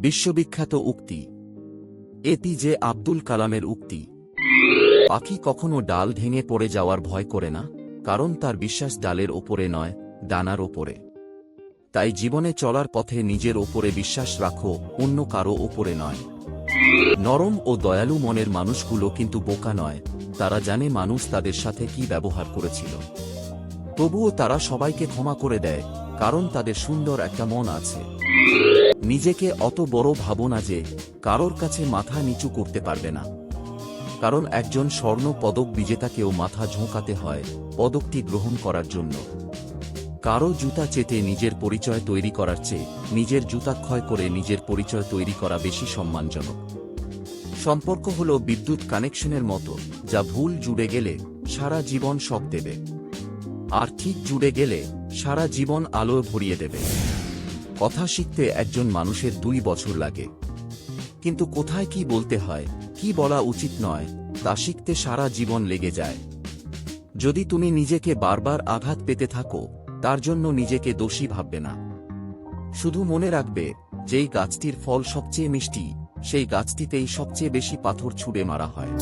বিশ্ববিখ্যাত উক্তি। এটি যে আব্দুল কালামের উক্তি। পাখি কখনো ডাল ভেঙে পড়ে যাওয়ার ভয় করে না, কারণ তার বিশ্বাস ডালের ওপরে নয় ডানার ওপরে। তাই জীবনে চলার পথে নিজের ওপরে বিশ্বাস রাখো, অন্য কারও ওপরে নয়। নরম ও দয়ালু মনের মানুষগুলো কিন্তু বোকা নয়, তারা জানে মানুষ তাদের সাথে কি ব্যবহার করেছিল। তবুও তারা সবাইকে ক্ষমা করে দেয়, কারণ তাদের সুন্দর একটা মন আছে। নিজেকে অত বড় ভাবো না যে কারোর কাছে মাথা নিচু করতে পারবে না। কারণ একজন স্বর্ণ পদক বিজেতাকেও মাথা ঝোঁকাতে হয় পদকটি গ্রহণ করার জন্য। কারও জুতা চেটে নিজের পরিচয় তৈরি করার চেয়ে নিজের জুতা ক্ষয় করে নিজের পরিচয় তৈরি করা বেশি সম্মানজনক। সম্পর্ক হল বিদ্যুৎ কানেকশনের মতো, যা ভুল জুড়ে গেলে সারা জীবন শক দেবে। আর ঠিক জুড়ে গেলে সারা জীবন আলো ভরিয়ে দেবে। কথা শিখতে একজন মানুষের দুই বছর লাগে। কিন্তু কোথায় কি বলতে হয়, কি বলা উচিত নয়, তা শিখতে সারা জীবন লেগে যায়। যদি তুমি নিজেকে বারবার আঘাত পেতে থাকো, তার জন্য নিজেকে দোষী ভাববে না। শুধু মনে রাখবে, যেই গাছটির ফল সবচেয়ে মিষ্টি, সেই গাছটিতেই সবচেয়ে বেশি পাথর ছুঁড়ে মারা হয়।